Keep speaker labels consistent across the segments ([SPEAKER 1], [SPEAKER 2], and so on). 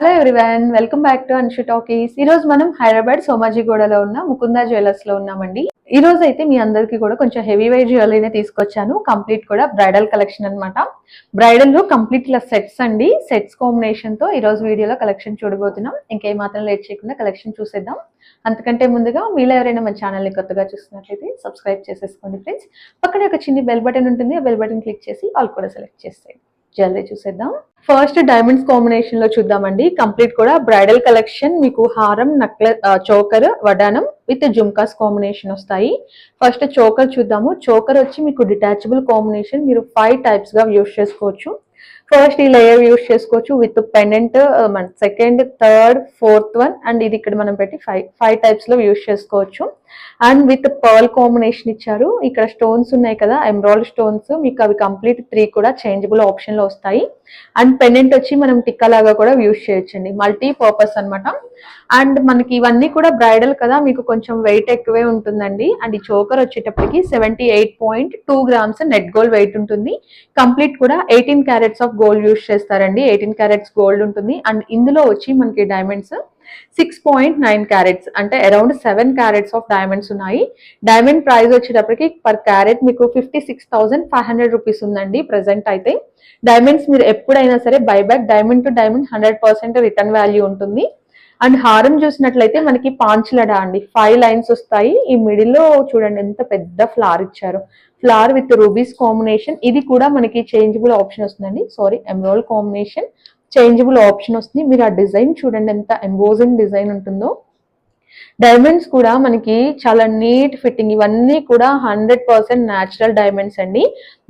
[SPEAKER 1] Hello everyone welcome back to Anshu talkies ఈ రోజు మనం హైదరాబాద్ సోమాజిగూడలో ఉన్న ముకుంద జ్యువెలర్స్లో ఉన్నామండి. ఈ రోజు అయితే మీ అందరికీ కూడా కొంచెం హెవీ వెయిట్ జ్యువెలరీనే తీసుకొచ్చాను. కంప్లీట్ కూడా బ్రైడల్ కలెక్షన్ అన్నమాట. బ్రైడల్లో కంప్లీట్ ఇలా సెట్స్ అండి. సెట్స్ కాంబినేషన్తో ఈ రోజు వీడియోలో కలెక్షన్ చూడబోతున్నాం. ఇంకేమాత్రం లేట్ చేయకుండా కలెక్షన్ చూసేద్దాం. అంతకంటే ముందుగా మీలో ఎవరైనా మన ఛానల్ని కొత్తగా చూస్తున్నట్లయితే సబ్స్క్రైబ్ చేసేసుకోండి ఫ్రెండ్స్ పక్కనే ఒక చిన్న బెల్ బటన్ ఉంటుంది. ఆ బెల్ బటన్ క్లిక్ చేసి ఆల్ కూడా సెలెక్ట్ చేసేయండి. జ్యువెలరీ చూసేద్దాం. ఫస్ట్ డైమండ్స్ కాంబినేషన్లో చూద్దామండి. కంప్లీట్ కూడా బ్రైడల్ కలెక్షన్ మీకు హారం నక్ల చోకర్ వడానం విత్ జుమ్కాస్ కాంబినేషన్ వస్తాయి. ఫస్ట్ చోకర్ చూద్దాము. చోకర్ వచ్చి మీకు డిటాచబుల్ కాంబినేషన్ మీరు ఫైవ్ టైప్స్గా యూస్ చేసుకోవచ్చు. ఫస్ట్ ఈ లేయర్ యూస్ చేసుకోవచ్చు విత్ పెండెంట్ uh, మన second third fourth one and ఇది ఇక్కడ మనం పెట్టి ఫైవ్ ఫైవ్ టైప్స్లో యూస్ చేసుకోవచ్చు. అండ్ విత్ పర్ల్ కాంబినేషన్ ఇచ్చారు. ఇక్కడ స్టోన్స్ ఉన్నాయి కదా ఎంబ్రాయిడ్ స్టోన్స్ మీకు అవి కంప్లీట్ త్రీ కూడా చేంజబుల్ ఆప్షన్లో వస్తాయి. అండ్ పెండెంట్ వచ్చి మనం టిక్కా లాగా కూడా యూస్ చేయొచ్చండి. మల్టీ పర్పస్ అన్నమాట. అండ్ మనకి ఇవన్నీ కూడా బ్రైడల్ కదా మీకు కొంచెం వెయిట్ ఎక్కువే ఉంటుందండి. అండ్ ఈ చోకర్ వచ్చేటప్పటికి seventy eight point two grams net gold weight ఉంటుంది. కంప్లీట్ కూడా eighteen carats of gold use చేస్తారండి. ఎయిటీన్ క్యారెట్స్ గోల్డ్ ఉంటుంది. అండ్ ఇందులో వచ్చి మనకి diamonds six point nine carats అంటే around seven carats of diamonds ఉన్నాయి. డైమండ్ ప్రైస్ వచ్చేటప్పటికి పర్ క్యారెట్ మీకు fifty six thousand five hundred rupees ఉందండి ప్రెసెంట్ అయితే. డైమండ్స్ మీరు ఎప్పుడైనా సరే buyback diamond to diamond hundred percent return value ఉంటుంది. అండ్ హారం చూసినట్లయితే మనకి పాంచలడ అండి. ఫైవ్ లైన్స్ వస్తాయి. ఈ మిడిల్లో చూడండి ఎంత పెద్ద ఫ్లవర్ ఇచ్చారు. Flower with rubies combination. ఇది కూడా మనకి చేంజబుల్ ఆప్షన్ వస్తుందండి. Sorry emerald combination. Changeable option వస్తుంది. మీరు ఆ డిజైన్ చూడండి ఎంత ఎంబోజింగ్ డిజైన్ ఉంటుందో. డైమండ్స్ కూడా మనకి చాలా నీట్ ఫిట్టింగ్ ఇవన్నీ కూడా హండ్రెడ్ పర్సెంట్ న్యాచురల్ డైమండ్స్ అండి.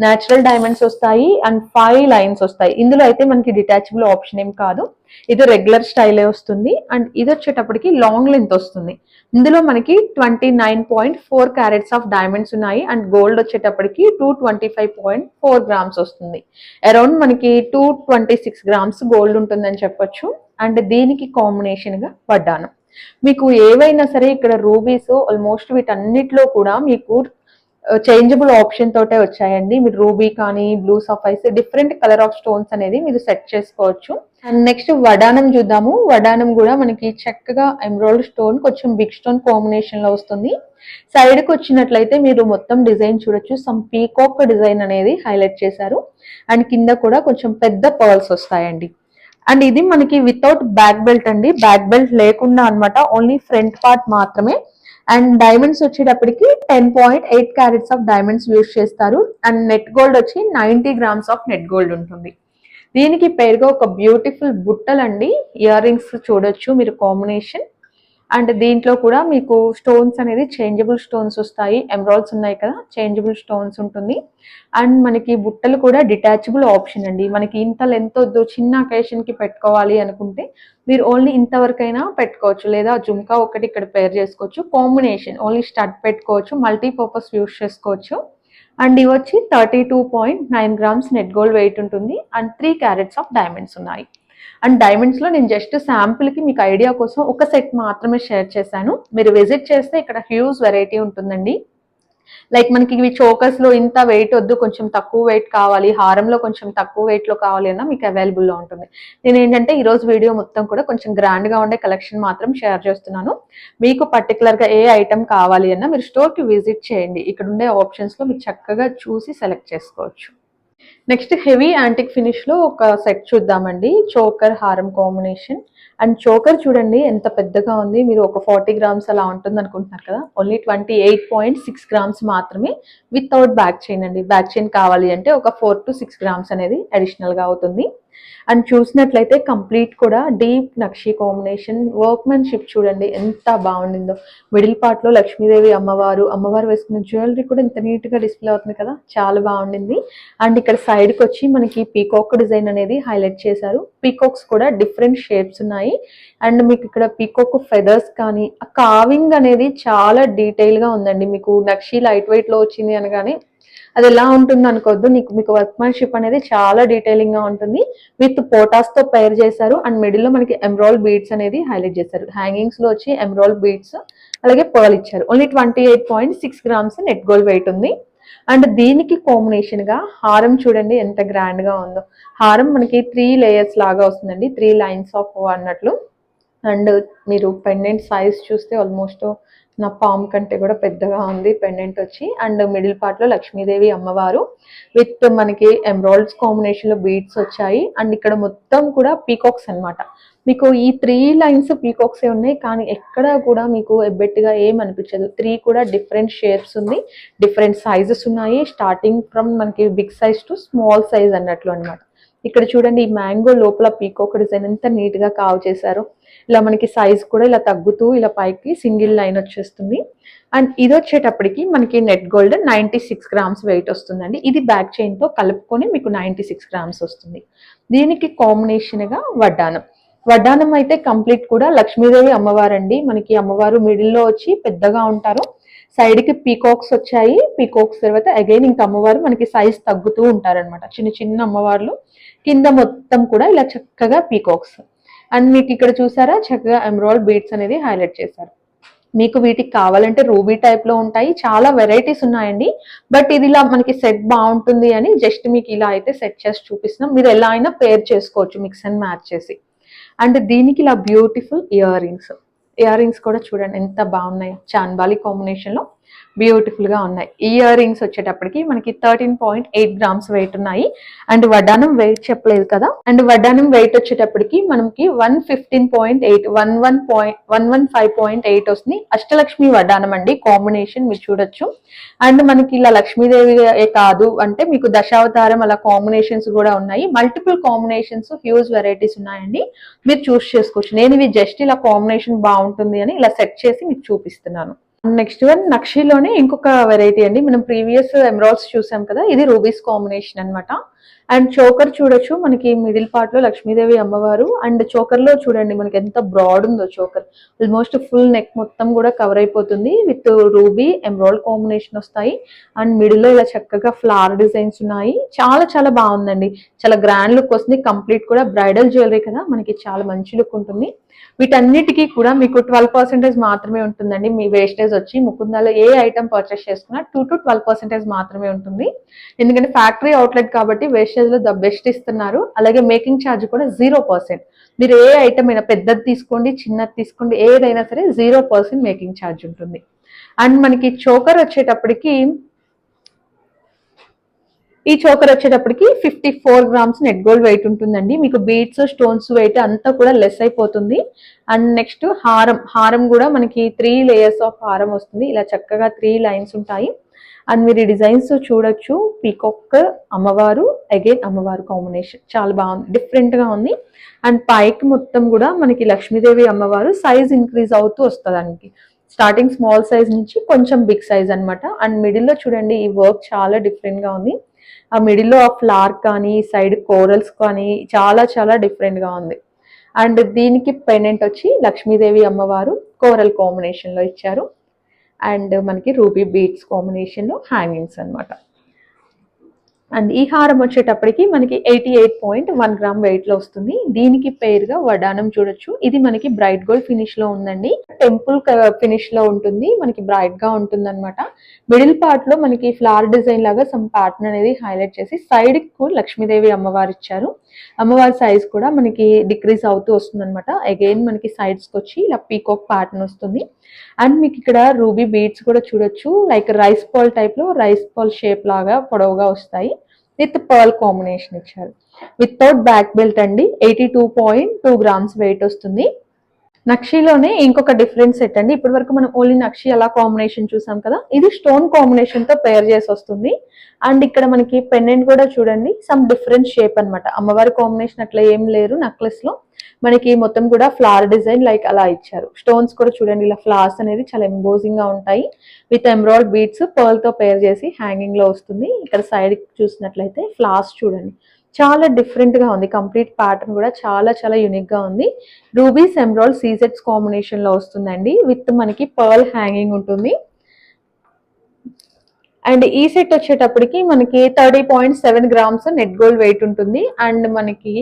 [SPEAKER 1] న్యాచురల్ డైమండ్స్ వస్తాయి అండ్ ఫైవ్ లైన్స్ వస్తాయి. ఇందులో అయితే మనకి డిటాచబుల్ ఆప్షన్ ఏం కాదు. ఇది రెగ్యులర్ స్టైలే వస్తుంది అండ్ ఇది వచ్చేటప్పటికి లాంగ్ లెంత్ వస్తుంది. ఇందులో మనకి twenty nine point four carats of diamonds ఉన్నాయి అండ్ గోల్డ్ వచ్చేటప్పటికి two twenty five point four grams వస్తుంది. అరౌండ్ మనకి two twenty six grams gold ఉంటుందని చెప్పొచ్చు. అండ్ దీనికి కాంబినేషన్గా పడ్డాను మీకు ఏవైనా సరే ఇక్కడ రూబీస్ ఆల్మోస్ట్ వీటన్నిటిలో కూడా మీకు uh, చేంజబుల్ ఆప్షన్ తోటే వచ్చాయండి. మీరు రూబీ కానీ blue sapphires different colour of stones అనేది మీరు సెట్ చేసుకోవచ్చు. అండ్ నెక్స్ట్ వడానం చూద్దాము. వడానం కూడా మనకి చక్కగా ఎంబ్రాయిడ్ స్టోన్ కొంచెం బిగ్ స్టోన్ కాంబినేషన్లో వస్తుంది. సైడ్కి వచ్చినట్లయితే మీరు మొత్తం డిజైన్ చూడొచ్చు. సమ్ పీకాక్ డిజైన్ అనేది హైలైట్ చేశారు. అండ్ కింద కూడా కొంచెం పెద్ద పర్ల్స్ వస్తాయండి. అండ్ ఇది మనకి వితౌట్ బ్యాక్ బెల్ట్ అండి. బ్యాక్ బెల్ట్ లేకుండా అన్నమాట ఓన్లీ ఫ్రంట్ పార్ట్ మాత్రమే. అండ్ డైమండ్స్ వచ్చేటప్పటికి ten point eight carats of diamonds use చేస్తారు. అండ్ నెట్ గోల్డ్ వచ్చి ninety grams of net gold ఉంటుంది. దీనికి పేరుగా ఒక బ్యూటిఫుల్ బుట్టలు అండి ఇయర్ రింగ్స్ చూడొచ్చు మీరు కాంబినేషన్ అండ్ దీంట్లో కూడా మీకు స్టోన్స్ అనేది చేంజబుల్ స్టోన్స్ వస్తాయి. ఎమరాల్డ్స్ ఉన్నాయి కదా చేంజబుల్ స్టోన్స్ ఉంటుంది. అండ్ మనకి బుట్టలు కూడా డిటాచబుల్ ఆప్షన్ అండి. మనకి ఇంత లెంత్ వద్దు చిన్న అకేషన్కి పెట్టుకోవాలి అనుకుంటే మీరు ఓన్లీ ఇంతవరకైనా పెట్టుకోవచ్చు. లేదా జుమ్కా ఒకటి ఇక్కడ పేర్ చేసుకోవచ్చు. కాంబినేషన్ ఓన్లీ స్టడ్ పెట్టుకోవచ్చు మల్టీపర్పస్ యూస్ చేసుకోవచ్చు. అండ్ ఇవి వచ్చి thirty two point nine grams net gold weight ఉంటుంది. And three carats of diamonds ఉన్నాయి. అండ్ డైమండ్స్లో నేను జస్ట్ శాంపుల్కి మీకు ఐడియా కోసం ఒక సెట్ మాత్రమే షేర్ చేశాను. మీరు విజిట్ చేస్తే ఇక్కడ హ్యూజ్ వెరైటీ ఉంటుందండి. లైక్ మనకి ఇవి చోకర్స్ ఇంత వెయిట్ వద్దు కొంచెం తక్కువ వెయిట్ కావాలి హారంలో కొంచెం తక్కువ వెయిట్లో కావాలి అన్నా మీకు అవైలబుల్లో ఉంటుంది. నేను ఏంటంటే ఈరోజు వీడియో మొత్తం కూడా కొంచెం గ్రాండ్గా ఉండే కలెక్షన్ మాత్రం షేర్ చేస్తున్నాను. మీకు పర్టికులర్గా ఏ ఐటమ్ కావాలి అన్న మీరు స్టోర్కి విజిట్ చేయండి. ఇక్కడ ఉండే ఆప్షన్స్లో మీరు చక్కగా చూసి సెలెక్ట్ చేసుకోవచ్చు. నెక్స్ట్ హెవీ యాంటిక్ ఫినిష్లో ఒక సెట్ చూద్దామండి. చోకర్ హారం కాంబినేషన్. అండ్ చోకర్ చూడండి ఎంత పెద్దగా ఉంది. మీరు ఒక ఫార్టీ గ్రామ్స్ అలా ఉంటుంది అనుకుంటున్నారు కదా. Only twenty eight point six grams మాత్రమే వితౌట్ బ్యాక్ చైన్ అండి. బ్యాక్ చైన్ కావాలి అంటే ఒక ఫోర్ టు సిక్స్ గ్రామ్స్ అనేది అడిషనల్గా అవుతుంది. అండ్ చూసినట్లయితే కంప్లీట్ కూడా డీప్ నక్షి కాంబినేషన్ వర్క్మెన్షిప్ చూడండి ఎంత బాగుండిందో. మిడిల్ పార్ట్లో లక్ష్మీదేవి అమ్మవారు అమ్మవారు వేసుకున్న జ్యువెలరీ కూడా ఇంత నీట్గా డిస్ప్లే అవుతుంది కదా చాలా బాగుండింది. అండ్ ఇక్కడ సైడ్కి వచ్చి మనకి పీకాక్ డిజైన్ అనేది హైలైట్ చేశారు. పీకాక్స్ కూడా డిఫరెంట్ షేప్స్ ఉన్నాయి. అండ్ మీకు ఇక్కడ పీకాక్ ఫెదర్స్ కానీ ఆ కావింగ్ అనేది చాలా డీటెయిల్గా ఉందండి. మీకు నక్షి లైట్ వెయిట్లో వచ్చింది అనగానే అది ఎలా ఉంటుంది అనుకోవద్దు. నీకు మీకు వర్క్మెన్షిప్ అనేది చాలా డీటెయిలింగ్గా ఉంటుంది. విత్ పోటాస్తో పేర్ చేశారు. అండ్ మిడిల్లో మనకి ఎమ్రాల్ బీడ్స్ అనేది హైలైట్ చేశారు. హ్యాంగింగ్స్లో వచ్చి ఎమ్రాల్ బీడ్స్ అలాగే పర్ల్ ఇచ్చారు. Only twenty eight point six grams net gold weight ఉంది. అండ్ దీనికి కాంబినేషన్గా హారం చూడండి ఎంత గ్రాండ్గా ఉందో. హారం మనకి త్రీ లేయర్స్ లాగా వస్తుందండి. త్రీ లైన్స్ ఆఫ్ అన్నట్లు. అండ్ మీరు పెండెంట్ సైజ్ చూస్తే ఆల్మోస్ట్ నా పామ్ కంటే కూడా పెద్దగా ఉంది పెండెంట్ వచ్చి. అండ్ మిడిల్ పార్ట్లో లక్ష్మీదేవి అమ్మవారు. విత్ మనకి ఎమరాల్డ్స్ కాంబినేషన్లో బీడ్స్ వచ్చాయి. అండ్ ఇక్కడ మొత్తం కూడా పీకాక్స్ అన్నమాట. మీకు ఈ త్రీ లైన్స్ పీకాక్సే ఉన్నాయి కానీ ఎక్కడ కూడా మీకు ఎబ్బెట్టుగా ఏం అనిపించదు. త్రీ కూడా డిఫరెంట్ షేప్స్ ఉంది డిఫరెంట్ సైజెస్ ఉన్నాయి. స్టార్టింగ్ ఫ్రమ్ మనకి big size to small size అన్నట్లు అన్నమాట. ఇక్కడ చూడండి ఈ మ్యాంగో లోపల పీకోక్ డిజైన్ ఎంత నీట్గా కావ్ చేశారు. ఇలా మనకి సైజ్ కూడా ఇలా తగ్గుతూ ఇలా పైకి సింగిల్ లైన్ వచ్చేస్తుంది. అండ్ ఇది వచ్చేటప్పటికి మనకి net gold ninety six grams weight వస్తుందండి. ఇది బ్యాక్ చైన్తో కలుపుకొని మీకు నైంటీ సిక్స్ గ్రామ్స్ వస్తుంది. దీనికి కాంబినేషన్గా వడ్డానం వడ్డానం అయితే కంప్లీట్ కూడా లక్ష్మీదేవి అమ్మవారండి. మనకి అమ్మవారు మిడిల్లో వచ్చి పెద్దగా ఉంటారు. సైడ్కి పీకాక్స్ వచ్చాయి. పీకాక్స్ తర్వాత అగైన్ ఇంకా అమ్మవారు మనకి సైజ్ తగ్గుతూ ఉంటారనమాట చిన్న చిన్న అమ్మవార్లు. కింద మొత్తం కూడా ఇలా చక్కగా పీకాక్స్. అండ్ మీకు ఇక్కడ చూసారా? చక్కగా ఎమరాల్డ్ బీడ్స్ అనేది హైలైట్ చేశారు. మీకు వీటికి కావాలంటే రూబీ టైప్లో ఉంటాయి. చాలా వెరైటీస్ ఉన్నాయండి. బట్ ఇది ఇలా మనకి సెట్ బాగుంటుంది అని జస్ట్ మీకు ఇలా అయితే సెట్ చేసి చూపిస్తున్నాం. మీరు ఎలా అయినా పేర్ చేసుకోవచ్చు మిక్స్ అండ్ మ్యాచ్ చేసి. అండ్ దీనికి ఇలా beautiful ear rings. Ear rings కూడా చూడండి ఎంత బాగున్నాయి. చాన్బాలి కాంబినేషన్ బ్యూటిఫుల్గా ఉన్నాయి. ఇయర్ రింగ్స్ వచ్చేటప్పటికి మనకి thirteen point eight grams weight ఉన్నాయి. అండ్ వడ్డానం వెయిట్ చెప్పలేదు కదా? అండ్ వడ్డానం వెయిట్ వచ్చేటప్పటికి మనకి one fifteen point eight one one point one one five point eight వస్తుంది. అష్టలక్ష్మి వడ్డానం అండి. కాంబినేషన్ మీరు చూడొచ్చు. అండ్ మనకి ఇలా లక్ష్మీదేవి కాదు అంటే మీకు దశావతారం అలా కాంబినేషన్స్ కూడా ఉన్నాయి. మల్టిపుల్ కాంబినేషన్స్ హ్యూజ్ వెరైటీస్ ఉన్నాయండి. మీరు చూస్ చేసుకోవచ్చు. నేను ఇవి జస్ట్ ఇలా కాంబినేషన్ బాగుంటుంది అని ఇలా సెట్ చేసి మీకు చూపిస్తున్నాను. నెక్స్ట్ వన్ నక్షిలోనే ఇంకొక వెరైటీ అండి. మనం ప్రీవియస్ ఎమరాల్స్ చూసాం కదా ఇది రూబీస్ కాంబినేషన్ అన్నమాట. అండ్ చోకర్ చూడొచ్చు మనకి మిడిల్ పార్ట్లో లక్ష్మీదేవి అమ్మవారు. అండ్ చోకర్లో చూడండి మనకి ఎంత బ్రాడ్ ఉందో చోకర్. ఆల్మోస్ట్ ఫుల్ నెక్ మొత్తం కూడా కవర్ అయిపోతుంది. విత్ రూబీ ఎమరాల్డ్ కాంబినేషన్ వస్తాయి. అండ్ మిడిల్లో ఇలా చక్కగా ఫ్లవర్ డిజైన్స్ ఉన్నాయి. చాలా చాలా బాగుందండి. చాలా గ్రాండ్ లుక్ వస్తుంది. కంప్లీట్ కూడా బ్రైడల్ జ్యువెలరీ కదా మనకి చాలా మంచి లుక్ ఉంటుంది. వీటన్నిటికీ కూడా మీకు ట్వెల్వ్ పర్సెంటేజ్ మాత్రమే ఉంటుందండి. మీ వేస్టేజ్ వచ్చి ముకుందాలో ఏ ఐటమ్ పర్చేస్ చేసుకున్నా టూ టు ట్వెల్వ్ పర్సెంటేజ్ మాత్రమే ఉంటుంది. ఎందుకంటే ఫ్యాక్టరీ అవుట్లెట్ కాబట్టి వేస్టేజ్లో ద బెస్ట్ ఇస్తున్నారు. అలాగే మేకింగ్ ఛార్జ్ కూడా జీరో పర్సెంట్. మీరు ఏ ఐటమ్ అయినా పెద్దది తీసుకోండి చిన్నది తీసుకోండి ఏదైనా సరే జీరో పర్సెంట్ మేకింగ్ ఛార్జ్ ఉంటుంది. అండ్ మనకి చోకర్ వచ్చేటప్పటికి ఈ చోకర్ వచ్చేటప్పటికి fifty four grams net gold weight ఉంటుందండి. మీకు బీడ్స్ స్టోన్స్ వెయిట్ అంతా కూడా లెస్ అయిపోతుంది. అండ్ నెక్స్ట్ హారం హారం కూడా మనకి త్రీ లేయర్స్ ఆఫ్ హారం వస్తుంది. ఇలా చక్కగా త్రీ లైన్స్ ఉంటాయి. అండ్ మీరు డిజైన్స్ చూడొచ్చు. పీకాక్ అమ్మవారు అగైన్ అమ్మవారు కాంబినేషన్ చాలా బాగుంది. డిఫరెంట్గా ఉంది. అండ్ పైకి మొత్తం కూడా మనకి లక్ష్మీదేవి అమ్మవారు సైజ్ ఇంక్రీజ్ అవుతూ వస్తుంది స్టార్టింగ్ స్మాల్ సైజ్ నుంచి కొంచెం బిగ్ సైజ్ అనమాట అండ్ మిడిల్లో చూడండి ఈ వర్క్ చాలా డిఫరెంట్గా ఉంది. ఆ మిడిల్లో ఆ ఫ్లవర్ కానీ సైడ్ కోరల్స్ కానీ చాలా చాలా డిఫరెంట్గా ఉంది. అండ్ దీనికి పెండెంట్ వచ్చి లక్ష్మీదేవి అమ్మవారు కోరల్ కాంబినేషన్లో ఇచ్చారు. అండ్ మనకి రూబీ బీట్స్ కాంబినేషన్లో హ్యాంగింగ్స్ అన్నమాట. అండ్ ఈ హారం వచ్చేటప్పటికి మనకి eighty eight point one gram వెయిట్లో వస్తుంది. దీనికి పేరుగా వడానం చూడొచ్చు. ఇది మనకి బ్రైట్ గోల్డ్ ఫినిష్లో ఉందండి. టెంపుల్ ఫినిష్లో ఉంటుంది. మనకి బ్రైట్గా ఉంటుంది అనమాట మిడిల్ పార్ట్లో మనకి ఫ్లవర్ డిజైన్ లాగా సమ్ ప్యాటర్న్ అనేది హైలైట్ చేసి సైడ్కు లక్ష్మీదేవి అమ్మవారు ఇచ్చారు. అమ్మవారి సైజ్ కూడా మనకి డిక్రీజ్ అవుతూ వస్తుంది అనమాట అగైన్ మనకి సైడ్స్కి వచ్చి ఇలా పీకాక్ ప్యాటర్న్ వస్తుంది. అండ్ మీకు ఇక్కడ రూబీ బీడ్స్ కూడా చూడొచ్చు. లైక్ రైస్ పాల్ టైప్లో రైస్ పాల్ షేప్ లాగా పొడవుగా వస్తాయి. విత్ పర్ల్ కాంబినేషన్ ఇచ్చారు. వితౌట్ బ్యాక్ బెల్ట్ అండి eighty two point two grams weight వస్తుంది. నక్షిలోనే ఇంకొక డిఫరెన్స్ సెట్ అండి. ఇప్పటి వరకు మనం ఓన్లీ నక్షి అలా కాంబినేషన్ చూసాం కదా ఇది స్టోన్ కాంబినేషన్తో పేర్ చేసి వస్తుంది. అండ్ ఇక్కడ మనకి పెండెంట్ కూడా చూడండి సమ్ డిఫరెంట్ షేప్ అన్నమాట. అమ్మవారి కాంబినేషన్ అట్లా ఏం లేరు నెక్లెస్లో. మనకి మొత్తం కూడా ఫ్లవర్ డిజైన్ లైక్ అలా ఇచ్చారు. స్టోన్స్ కూడా చూడండి ఇలా ఫ్లవర్స్ అనేది చాలా ఎంబోజింగ్గా ఉంటాయి. విత్ ఎంబ్రాయిడ్ బీడ్స్ పర్ల్తో పేర్ చేసి హ్యాంగింగ్లో వస్తుంది. ఇక్కడ సైడ్ చూసినట్లయితే ఫ్లవర్స్ చూడండి. చాలా డిఫరెంట్గా ఉంది. కంప్లీట్ ప్యాటర్న్ కూడా చాలా చాలా యూనిక్గా ఉంది. రూబీస్ ఎమరాల్డ్ సీజెట్స్ కాంబినేషన్లో వస్తుందండి. విత్ మనకి పర్ల్ హ్యాంగింగ్ ఉంటుంది. అండ్ ఈ సెట్ వచ్చేటప్పటికి మనకి thirty point seven grams net gold weight ఉంటుంది. అండ్ మనకి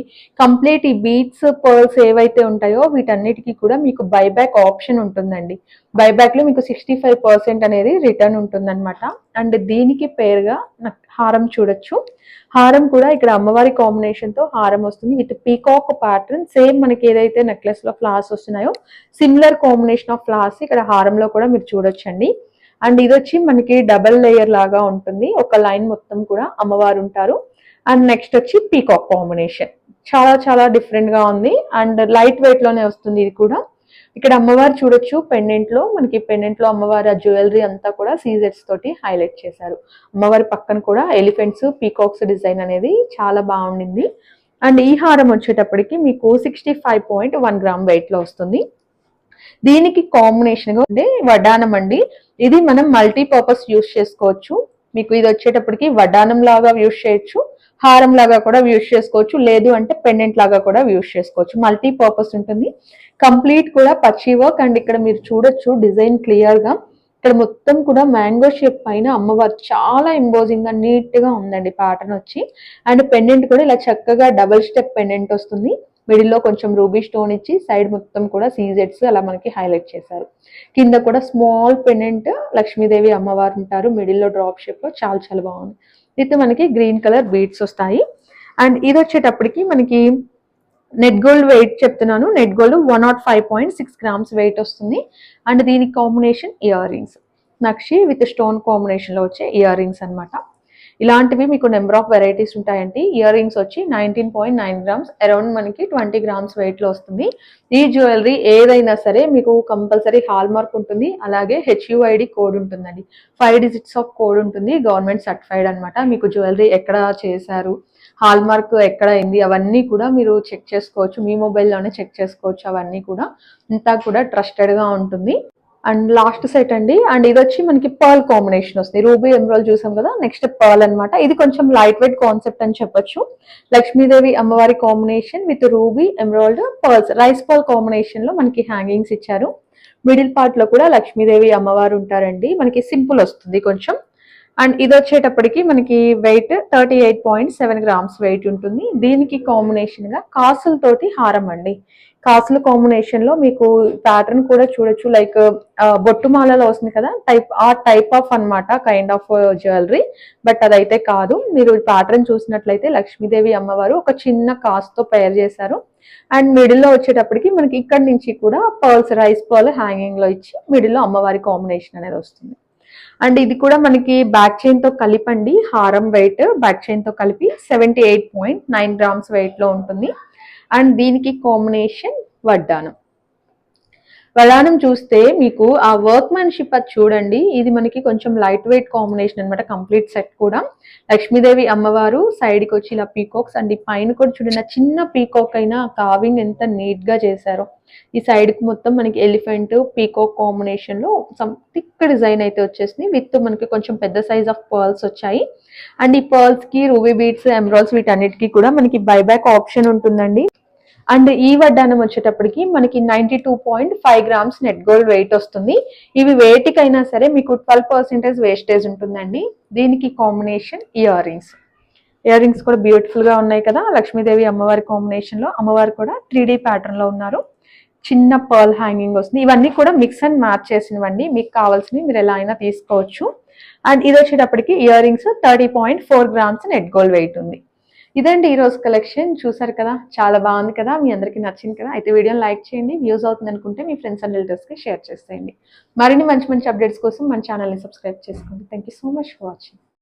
[SPEAKER 1] కంప్లీట్ ఈ బీట్స్ పర్ల్స్ ఏవైతే ఉంటాయో వీటన్నిటికీ కూడా మీకు బైబ్యాక్ ఆప్షన్ ఉంటుందండి. బైబ్యాక్లో మీకు సిక్స్టీ ఫైవ్ పర్సెంట్ అనేది రిటర్న్ ఉంటుందన్నమాట. అండ్ దీనికి పేరుగా హారం చూడొచ్చు. హారం కూడా ఇక్కడ అమ్మవారి కాంబినేషన్తో హారం వస్తుంది. విత్ పీకాక్ ప్యాటర్న్ సేమ్ మనకి ఏదైతే నెక్లెస్లో ఫ్లాస్ వస్తున్నాయో సిమిలర్ కాంబినేషన్ ఆఫ్ ఫ్లాస్ ఇక్కడ హారంలో కూడా మీరు చూడొచ్చండి. అండ్ ఇది వచ్చి మనకి డబల్ లేయర్ లాగా ఉంటుంది. ఒక లైన్ మొత్తం కూడా అమ్మవారు ఉంటారు. అండ్ నెక్స్ట్ వచ్చి పీకాక్ కాంబినేషన్. చాలా చాలా డిఫరెంట్గా ఉంది. అండ్ లైట్ వెయిట్లోనే వస్తుంది ఇది కూడా. ఇక్కడ అమ్మవారు చూడొచ్చు పెండెంట్లో. మనకి పెండెంట్లో ఆ జ్యువెలరీ అంతా కూడా సీజెట్స్ తోటి హైలైట్ చేశారు. అమ్మవారి పక్కన కూడా ఎలిఫెంట్స్ పీకాక్స్ డిజైన్ అనేది చాలా బాగుండింది. అండ్ ఈ హారం వచ్చేటప్పటికి మీకు sixty five point one gram వెయిట్లో వస్తుంది. దీనికి కాంబినేషన్గా ఉండే వడ్డానం అండి. ఇది మనం మల్టీ పర్పస్ యూస్ చేసుకోవచ్చు. మీకు ఇది వచ్చేటప్పటికి వడ్డానం లాగా యూస్ చేయొచ్చు. హారం లాగా కూడా యూస్ చేసుకోవచ్చు. లేదు అంటే పెండెంట్ లాగా కూడా యూస్ చేసుకోవచ్చు. మల్టీ పర్పస్ ఉంటుంది. కంప్లీట్ కూడా పచ్చి వర్క్ అండ్ ఇక్కడ మీరు చూడొచ్చు డిజైన్ క్లియర్గా. ఇక్కడ మొత్తం కూడా మ్యాంగో షేప్ పైన అమ్మవారు చాలా ఎంబోజింగ్గా నీట్గా ఉందండి ప్యాటర్న్ వచ్చి. అండ్ పెండెంట్ కూడా ఇలా చక్కగా డబుల్ స్టెప్ పెండెంట్ వస్తుంది. మిడిల్లో కొంచెం రూబీ స్టోన్ ఇచ్చి సైడ్ మొత్తం కూడా సీజెట్స్ అలా మనకి హైలైట్ చేశారు. కింద కూడా స్మాల్ పెండెంట్ లక్ష్మీదేవి అమ్మవారు ఉంటారు. మిడిల్లో డ్రాప్ షేప్లో చాలా చాలా బాగుంది. ఇది మనకి గ్రీన్ కలర్ బీడ్స్ వస్తాయి. అండ్ ఇది వచ్చేటప్పటికి మనకి నెట్ గోల్డ్ వెయిట్ చెప్తున్నాను. Net gold one nought five point six grams weight వస్తుంది. అండ్ దీనికి కాంబినేషన్ ఇయర్ రింగ్స్. నక్షి విత్ స్టోన్ కాంబినేషన్లో వచ్చే ఇయర్ రింగ్స్ అనమాట ఇలాంటివి మీకు నెంబర్ ఆఫ్ వెరైటీస్ ఉంటాయండి. ఇయర్ రింగ్స్ వచ్చి nineteen point nine grams. Around మనకి ట్వంటీ గ్రామ్స్ వెయిట్లో వస్తుంది. ఈ జ్యువెలరీ ఏదైనా సరే మీకు కంపల్సరీ హాల్ మార్క్ ఉంటుంది. అలాగే హెచ్యుఐడి కోడ్ ఉంటుందండి. ఫైవ్ డిజిట్స్ ఆఫ్ కోడ్ ఉంటుంది. గవర్నమెంట్ సర్టిఫైడ్ అనమాట మీకు జ్యువెలరీ ఎక్కడ చేశారు హాల్ మార్క్ ఎక్కడ అయింది అవన్నీ కూడా మీరు చెక్ చేసుకోవచ్చు. మీ మొబైల్లోనే చెక్ చేసుకోవచ్చు. అవన్నీ కూడా అంతా కూడా ట్రస్టెడ్గా ఉంటుంది. అండ్ లాస్ట్ సెట్ అండి. అండ్ ఇది వచ్చి మనకి పర్ల్ కాంబినేషన్ వస్తుంది. రూబీ ఎమరాల్ చూసాం కదా నెక్స్ట్ పర్ల్ అన్నమాట. ఇది కొంచెం లైట్ వెయిట్ కాన్సెప్ట్ అని చెప్పొచ్చు. లక్ష్మీదేవి అమ్మవారి combination with ruby emerald pearls. Rice pearl కాంబినేషన్లో మనకి హ్యాంగింగ్స్ ఇచ్చారు. మిడిల్ పార్ట్లో కూడా లక్ష్మీదేవి అమ్మవారు ఉంటారండి. మనకి సింపుల్ వస్తుంది కొంచెం. అండ్ ఇది వచ్చేటప్పటికి మనకి weight thirty eight point seven grams weight ఉంటుంది. దీనికి కాంబినేషన్గా కాసులతోటి హారం అండి. కాసుల కాంబినేషన్లో మీకు ప్యాటర్న్ కూడా చూడొచ్చు. లైక్ బొట్టు మాలలో వస్తుంది కదా టైప్ ఆ టైప్ ఆఫ్ అన్నమాట కైండ్ ఆఫ్ జ్యువెలరీ బట్ అదైతే కాదు. మీరు ప్యాటర్న్ చూసినట్లయితే లక్ష్మీదేవి అమ్మవారు ఒక చిన్న కాస్తో పేర్ చేశారు. అండ్ మిడిల్లో వచ్చేటప్పటికి మనకి ఇక్కడ నుంచి కూడా పర్ల్స్ రైస్ పర్ల్ హ్యాంగింగ్లో ఇచ్చి మిడిల్లో అమ్మవారి కాంబినేషన్ అనేది వస్తుంది. అండ్ ఇది కూడా మనకి బ్యాక్ చైన్తో కలిపండి. హారం వెయిట్ బ్యాక్ చైన్తో కలిపి seventy eight point nine grams వెయిట్లో ఉంటుంది. అండ్ దీనికి కాంబినేషన్ వడ్డానం ప్రధానం చూస్తే మీకు ఆ వర్క్ మ్యాన్షిప్ అది చూడండి. ఇది మనకి కొంచెం లైట్ వెయిట్ కాంబినేషన్ అనమాట కంప్లీట్ సెట్ కూడా. లక్ష్మీదేవి అమ్మవారు సైడ్కి వచ్చి ఇలా పీకాక్స్ అండ్ ఈ పైన కూడా చూడండి చిన్న పీకాక్ అయినా కావింగ్ ఎంత నీట్గా చేశారో. ఈ సైడ్కి మొత్తం మనకి ఎలిఫెంట్ పీకాక్ కాంబినేషన్లో సమ్ థిక్ డిజైన్ అయితే వచ్చేసింది. విత్ మనకి కొంచెం పెద్ద సైజ్ ఆఫ్ పర్ల్స్ వచ్చాయి. అండ్ ఈ పర్ల్స్కి రూబీ బీడ్స్ ఎమరాల్స్ వీటన్నిటికీ కూడా మనకి బైబ్యాక్ ఆప్షన్ ఉంటుందండి. అండ్ ఈ వడ్డానం వచ్చేటప్పటికి మనకి ninety two point five grams net gold weight వస్తుంది. ఇవి వేటికైనా సరే మీకు ట్వెల్వ్ పర్సెంటేజ్ వేస్టేజ్ ఉంటుందండి. దీనికి combination ear rings ear rings కూడా బ్యూటిఫుల్గా ఉన్నాయి కదా. లక్ష్మీదేవి అమ్మవారి కాంబినేషన్లో అమ్మవారు కూడా త్రీ డి లో ఉన్నారు. చిన్న పర్ల్ హ్యాంగింగ్ వస్తుంది. ఇవన్నీ కూడా మిక్స్ అండ్ మ్యాచ్ చేసినవండి. మీకు కావాల్సినవి మీరు ఎలా అయినా తీసుకోవచ్చు. అండ్ ఇది వచ్చేటప్పటికి earrings thirty point four grams net gold weight ఉంది. ఇదండి ఈరోజు కలెక్షన్ చూసారు కదా? చాలా బాగుంది కదా? మీ అందరికీ నచ్చింది కదా? అయితే వీడియోని లైక్ చేయండి వ్యూస్ అవుతుంది అనుకుంటే మీ ఫ్రెండ్స్ అండ్ రిలేటివ్స్కి షేర్ చేసేయండి. మరిన్ని మంచి మంచి అప్డేట్స్ కోసం మన ఛానల్ని సబ్స్క్రైబ్ చేసుకోండి. Thank you so much for watching